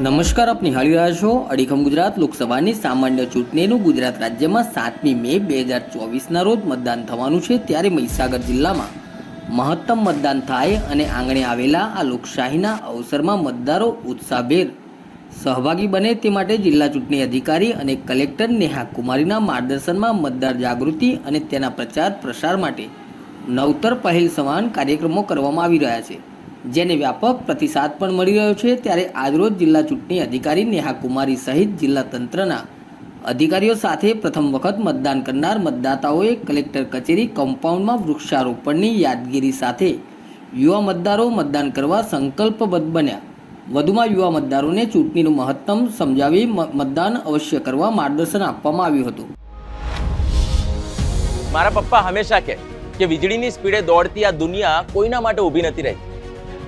નમસ્કાર, આપ નિહાળી રહ્યા છો અડીખમ ગુજરાત લોકસભાની સામાન્ય ચૂંટણીનું ગુજરાત રાજ્યમાં સાતમી મે બે હજાર ચોવીસના રોજ મતદાન થવાનું છે ત્યારે મહીસાગર જિલ્લામાં મહત્તમ મતદાન થાય અને આંગણે આવેલા આ લોકશાહીના અવસરમાં મતદારો ઉત્સાહભેર સહભાગી બને તે માટે જિલ્લા ચૂંટણી અધિકારી અને કલેક્ટર નેહા કુમારીના માર્ગદર્શનમાં મતદાર જાગૃતિ અને તેના પ્રચાર પ્રસાર માટે નવતર પહેલ સમાન કાર્યક્રમો કરવામાં આવી રહ્યા છે. જેને વ્યાપક પ્રતિસાદ પણ મળી રહ્યો છે ત્યારે આજરોજ જિલ્લા ચૂંટણી અધિકારી નેહા કુમારી સહિત જિલ્લા તંત્રના અધિકારીઓ સાથે પ્રથમ વખત મતદાન કરનાર મતદાતાઓએ કલેક્ટર કચેરી કમ્પાઉન્ડમાં વૃક્ષારોપણની યાદગીરી સાથે યુવા મતદારો મતદાન કરવા સંકલ્પબદ્ધ બન્યા. વધુમાં યુવા મતદારોને ચૂંટણીનું મહત્તમ સમજાવી મતદાન અવશ્ય કરવા માર્ગદર્શન આપવામાં આવ્યું હતું. મારા પપ્પા હંમેશા કહે કે વીજળીની સ્પીડે દોડતી આ દુનિયા કોઈના માટે ઊભી નથી રહી.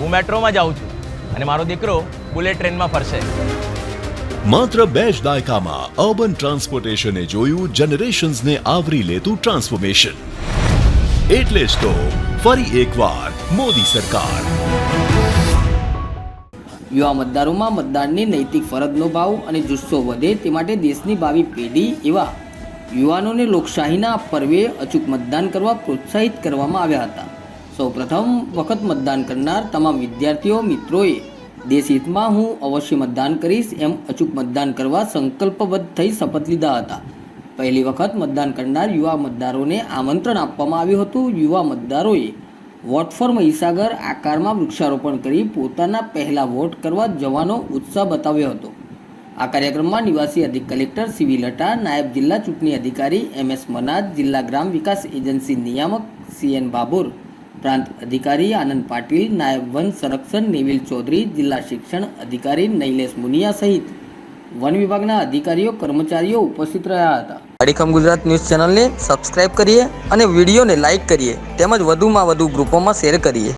હું મેટ્રોમાં જાઉં છું અને મારો દીકરો બુલેટ ટ્રેનમાં ફરશે. માત્ર બે જ દાયકામાં અર્બન ટ્રાન્સપોર્ટેશને જોયું જનરેશન્સને આવરી લેતું ટ્રાન્સફોર્મેશન. એટલે જ તો ફરી એકવાર મોદી સરકાર. યુવા મતદારોમાં મતદાનની નૈતિક ફરજનો ભાવ અને જુસ્સો વધે તે માટે દેશની ભાવિ પેઢી એવા યુવાનોને લોકશાહીના પર્વે અચૂક મતદાન કરવા પ્રોત્સાહિત કરવામાં આવ્યા હતા. સૌ પ્રથમ વખત મતદાન કરનાર તમામ વિદ્યાર્થીઓ, મિત્રોએ દેશહિતમાં હું અવશ્ય મતદાન કરીશ એમ અચૂક મતદાન કરવા સંકલ્પબદ્ધ થઈ શપથ લીધા હતા. પહેલી વખત મતદાન કરનાર યુવા મતદારોને આમંત્રણ આપવામાં આવ્યું હતું. યુવા મતદારોએ વોટ ફોર મહીસાગર આકારમાં વૃક્ષારોપણ કરી પોતાના પહેલા વોટ કરવા જવાનો ઉત્સાહ બતાવ્યો હતો. આ કાર્યક્રમમાં નિવાસી અધિક કલેક્ટર સીવી લટા, નાયબ જિલ્લા ચૂંટણી અધિકારી એમ એસ મનાજ જિલ્લા ગ્રામ વિકાસ એજન્સી નિયામક સી એન બાબુર પ્રાંત અધિકારી આનંદ પાટીલ, નાયબ વન સંરક્ષણ નિવિલ ચૌધરી, જિલ્લા શિક્ષણ અધિકારી નૈલેશ મુનિયા સહિત વન વિભાગના અધિકારીઓ, કર્મચારીઓ ઉપસ્થિત રહ્યા હતા. અડીખમ ગુજરાત ન્યૂઝ ચેનલને સબસ્ક્રાઇબ કરીએ અને વિડીયોને લાઇક કરીએ. તેમજ વધુમાં વધુ ગ્રુપોમાં શેર કરીએ.